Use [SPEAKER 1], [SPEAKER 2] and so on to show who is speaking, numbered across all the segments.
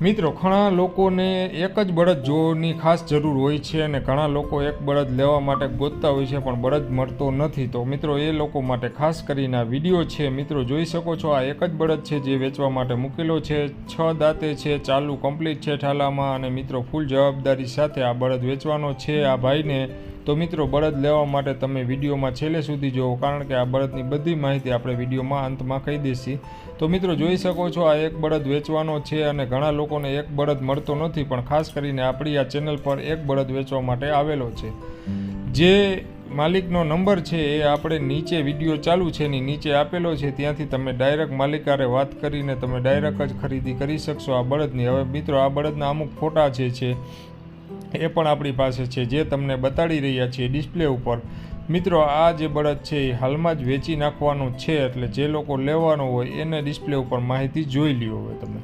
[SPEAKER 1] મિત્રો, ઘણા લોકોને એક જ બળદ જોવાની ખાસ જરૂર હોય છે અને ઘણા લોકો એક બળદ લેવા માટે ગોતતા હોય છે, પણ બળદ મળતો નથી. તો મિત્રો, એ લોકો માટે ખાસ કરીને આ વીડિયો છે. મિત્રો, જોઈ શકો છો, આ એક જ બળદ છે જે વેચવા માટે મૂકેલો છે. છ દાંતે છે, ચાલુ કમ્પ્લીટ છે ઠાલામાં અને મિત્રો ફૂલ જવાબદારી સાથે આ બળદ વેચવાનો છે. આ ભાઈને તો મિત્રો, બળદ લેવા માટે તમે વિડીયોમાં છેલ્લે સુધી જુઓ કારણ કે આ બળદની બધી માહિતી આપણે વિડીયોમાં અંતમાં કહી દઈશી તો મિત્રો, જોઈ શકો છો, આ એક બળદ વેચવાનો છે અને ઘણા લોકોને એક બળદ મળતો નથી, પણ ખાસ કરીને આપણી આ ચેનલ પર એક બળદ વેચવા માટે આવેલો છે. જે માલિકનો નંબર છે, એ આપણે નીચે વીડિયો ચાલુ છે, એની નીચે આપેલો છે, ત્યાંથી તમે ડાયરેક્ટ માલિકારે વાત કરીને તમે ડાયરેક્ટ જ ખરીદી કરી શકશો આ બળદની. હવે મિત્રો, આ બળદના અમુક ફોટા જે છે એ પણ આપણી પાસે છે, જે તમને બતાડી રહ્યા છીએ ડિસ્પ્લે ઉપર. મિત્રો, આ જે બળદ છે એ હાલમાં જ વેચી નાખવાનું છે, એટલે જે લોકો લેવાનો હોય એને ડિસ્પ્લે ઉપર માહિતી જોઈ લ્યો હવે તમે.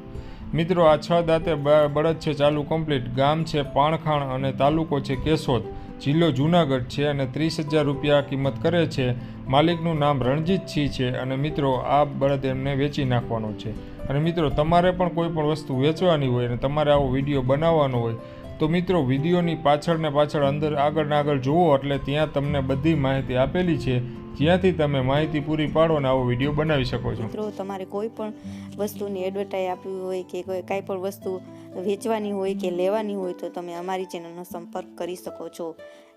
[SPEAKER 1] મિત્રો, આ છ દાંતે બળદ છે, ચાલુ કમ્પ્લીટ. ગામ છે, પાણખાણ અને તાલુકો છે, કેશોદ. જિલ્લો જુનાગઢ છે અને ત્રીસ હજાર રૂપિયા કિંમત કરે છે. માલિકનું નામ રણજીત સિંહ છે અને મિત્રો, આ બળદ એમને વેચી નાખવાનો છે. અને મિત્રો, તમારે પણ કોઈ પણ વસ્તુ વેચવાની હોય અને તમારે આવો વીડિયો બનાવવાનો હોય તો મિત્રો વિડીયોની પાછળ ને પાછળ અંદર આગળ ને આગળ જુઓ એટલે ત્યાં તમને બધી માહિતી આપેલી છે. જ્યાંથી તમે માહિતી પૂરી પાડો અને આવો વીડિયો બનાવી શકો છો.
[SPEAKER 2] મિત્રો તમારે કોઈ પણ વસ્તુની એડવર્ટાઈઝ આપવી હોય કે કોઈ કાંઈ પણ વસ્તુ વેચવાની હોય કે લેવાની હોય તો તમે અમારી ચેનલનો સંપર્ક કરી શકો છો.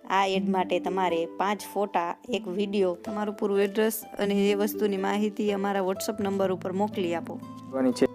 [SPEAKER 2] આ એડ માટે તમારે પાંચ ફોટા એક વીડિયો તમારું પૂરું એડ્રેસ અને એ વસ્તુની માહિતી અમારા વોટ્સઅપ નંબર ઉપર મોકલી આપો.
[SPEAKER 3] છે.